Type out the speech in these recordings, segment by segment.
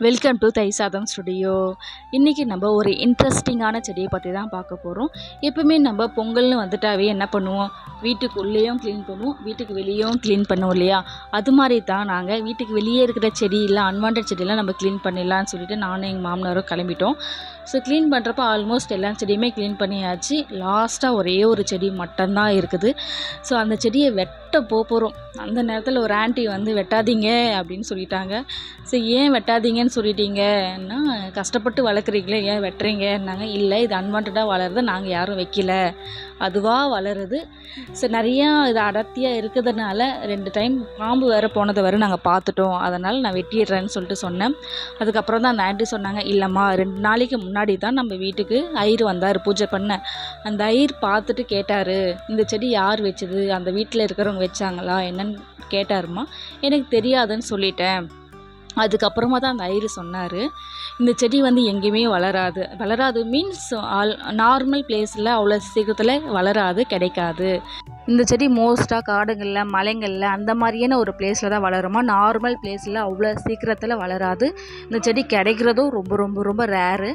Welcome to தை சாதம் studio இன்றைக்கி நம்ம ஒரு இன்ட்ரெஸ்டிங்கான செடியை பற்றி தான் பார்க்க போகிறோம் எப்பவுமே நம்ம பொங்கல்னு வந்துட்டாவே என்ன பண்ணுவோம்? வீட்டுக்குள்ளேயும் க்ளீன் பண்ணுவோம் வீட்டுக்கு வெளியேயும் க்ளீன் பண்ணுவோம் இல்லையா? அது மாதிரி தான் நாங்கள் வீட்டுக்கு வெளியே இருக்கிற செடியெல்லாம் அன்வான்ட் செடியெல்லாம் நம்ம க்ளீன் பண்ணிடலாம்னு சொல்லிட்டு நானும் எங்கள் மாமனாரும் கிளம்பிட்டோம். ஸோ க்ளீன் பண்ணுறப்ப ஆல்மோஸ்ட் எல்லா செடியுமே க்ளீன் பண்ணியாச்சு. லாஸ்ட்டாக ஒரே ஒரு செடி மட்டும்தான் இருக்குது. ஸோ அந்த செடியை வெட் வெட்ட போகிறோம் அந்த நேரத்தில் ஒரு ஆண்டி வந்து வெட்டாதீங்க அப்படின்னு சொல்லிட்டாங்க. சரி ஏன் வெட்டாதீங்கன்னு சொல்லிட்டீங்கன்னா கஷ்டப்பட்டு வளர்க்குறீங்களே ஏன் வெட்டுறீங்கன்னாங்க இல்லை இது அன்வான்டாக வளருது நாங்கள் யாரும் வைக்கல. அதுவாக வளருது. சரி நிறையா இது அடர்த்தியாக இருக்கிறதுனால ரெண்டு டைம் பாம்பு வேறு போனதை வேறு நாங்கள் பார்த்துட்டோம். அதனால் நான் வெட்டிடுறேன்னு சொல்லிட்டு சொன்னேன். அதுக்கப்புறம் தான் அந்த ஆண்டி சொன்னாங்க இல்லைம்மா ரெண்டு நாளைக்கு முன்னாடி தான் நம்ம வீட்டுக்கு ஐயர் வந்தார் பூஜை பண்ண. அந்த ஐயர் பார்த்துட்டு கேட்டார் இந்த செடி யார் வச்சது? அந்த வீட்டில் இருக்கிறவங்க வச்சாங்களா? என்னன்னு கேட்டாருமா. எனக்கு தெரியாதுன்னு சொல்லிட்டேன். அதுக்கப்புறமா தான் அந்த ஐயர் சொன்னார். இந்த செடி வந்து எங்கேயுமே வளராது. வளராது மீன்ஸ் ஆல் நார்மல் பிளேஸில் அவ்வளோ சீக்கிரத்தில் வளராது கிடைக்காது. இந்த செடி மோஸ்ட்டாக காடுங்களில் மலைங்களில் அந்த மாதிரியான ஒரு பிளேஸில் தான் வளருமா? நார்மல் பிளேஸில் அவ்வளோ சீக்கிரத்தில் வளராது. இந்த செடி கிடைக்கிறதும் ரொம்ப ரொம்ப ரொம்ப ரேரு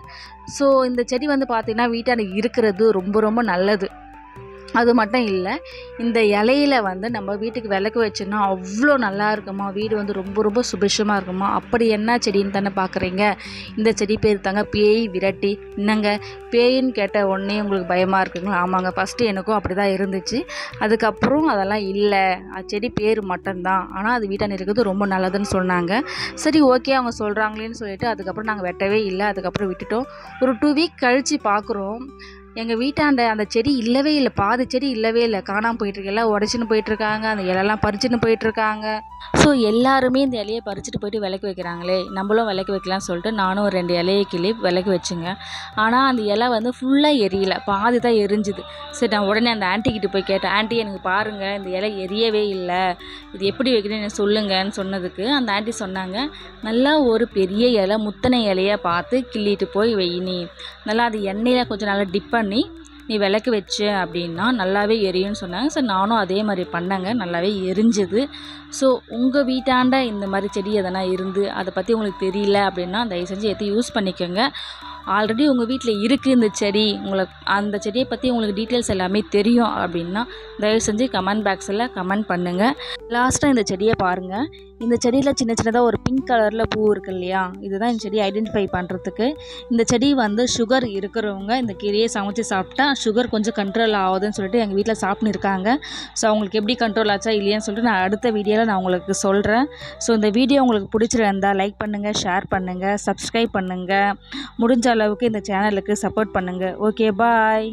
ஸோ இந்த செடி வந்து பார்த்திங்கன்னா வீட்டாண்ட இருக்கிறது ரொம்ப ரொம்ப நல்லது. அது மட்டும் இல்லை இந்த இலையில வந்து நம்ம வீட்டுக்கு விளக்கு வச்சோன்னா அவ்வளோ நல்லா இருக்குமா? வீடு வந்து ரொம்ப ரொம்ப சுபிஷமாக இருக்குமா? அப்படி என்ன செடின்னு தானே பார்க்குறீங்க இந்த செடி பேர் தாங்க பேய் விரட்டி. என்னங்க? பேயின்னு கேட்ட உடனே உங்களுக்கு பயமாக இருக்குங்களா? ஆமாங்க ஃபஸ்ட்டு எனக்கும் அப்படி தான் இருந்துச்சு. அதுக்கப்புறம் அதெல்லாம் இல்லை. செடி பேர் மட்டும்தான். ஆனால் அது வீட்டாண்ட இருக்கிறது ரொம்ப நல்லதுன்னு சொன்னாங்க. சரி ஓகே அவங்க சொல்கிறாங்களேன்னு சொல்லிட்டு அதுக்கப்புறம் நாங்கள் வெட்டவே இல்லை. அதுக்கப்புறம் விட்டுட்டோம். ஒரு டூ வீக் கழித்து பார்க்குறோம் எங்கள் வீட்டாண்ட அந்த செடி இல்லவே இல்லை. பாதி செடி இல்லவே இல்லை. காணாமல் போயிட்டுருக்கு. எல்லாம் உடச்சின்னு போயிட்டுருக்காங்க. அந்த இலெல்லாம் பறிச்சுன்னு போயிட்டுருக்காங்க. ஸோ எல்லாருமே இந்த இலையை பறிச்சுட்டு போயிட்டு விளக்கு வைக்கிறாங்களே. நம்மளும் விளக்கு வைக்கலாம்னு சொல்லிட்டு நானும் ஒரு ரெண்டு இலையை கிளி விளக்கு வச்சுங்க. ஆனால் அந்த இலை வந்து ஃபுல்லாக எரியல. பாதி தான் எரிஞ்சுது. சரி நான் உடனே அந்த ஆன்ட்டிக்கிட்ட போய் கேட்டேன். ஆன்ட்டி எனக்கு பாருங்கள் இந்த இலை எரியவே இல்லை. இது எப்படி வைக்கணும்னு சொல்லுங்கன்னு சொன்னதுக்கு அந்த ஆண்டி சொன்னாங்க. நல்லா ஒரு பெரிய இலை முத்தனை இலையை பார்த்து கிள்ளிட்டு போய் வெயினி நல்லா அது எண்ணெயில் கொஞ்சம் நல்லா டிப் பண்ணி நீ விளக்கு வச்ச அப்படின்னா நல்லாவே எரியும்னு சொன்னாங்க. ஸோ நானும் அதே மாதிரி பண்ணேங்க. நல்லாவே எரிஞ்சுது. ஸோ உங்கள் வீட்டாண்ட இந்த மாதிரி செடி எதனா இருந்து அதை பற்றி உங்களுக்கு தெரியல அப்படின்னா தயவு செஞ்சு எடுத்து யூஸ் பண்ணிக்கோங்க. ஆல்ரெடி உங்கள் வீட்டில் இருக்குது இந்த செடி. உங்களுக்கு அந்த செடியை பற்றி உங்களுக்கு டீட்டெயில்ஸ் எல்லாமே தெரியும் அப்படின்னா தயவு செஞ்சு கமெண்ட் பாக்ஸில் கமெண்ட் பண்ணுங்கள் லாஸ்ட்டாக இந்த செடியை பாருங்கள் இந்த செடியில் சின்ன சின்னதாக ஒரு பிங்க் கலரில் பூ இருக்கு இல்லையா? இதுதான் இந்த செடியை ஐடென்டிஃபை பண்ணுறதுக்கு இந்த செடி வந்து சுகர் இருக்கிறவங்க இந்த கீரையை சமைச்சு சாப்பிட்டா சுகர் கொஞ்சம் கண்ட்ரோல் ஆகுதுன்னு சொல்லிட்டு எங்கள் வீட்டில் சாப்பிட்னு இருக்காங்க. ஸோ அவங்களுக்கு எப்படி கண்ட்ரோல் ஆச்சா இல்லையான்னு சொல்லிட்டு நான் அடுத்த வீடியோவில் நான் உங்களுக்கு சொல்கிறேன் ஸோ இந்த வீடியோ உங்களுக்கு பிடிச்சிருந்தா லைக் பண்ணுங்கள் ஷேர் பண்ணுங்கள் சப்ஸ்கிரைப் பண்ணுங்கள் முடிஞ்ச அளவுக்கு இந்த சேனலுக்கு சப்போர்ட் பண்ணுங்கள் ஓகே பாய்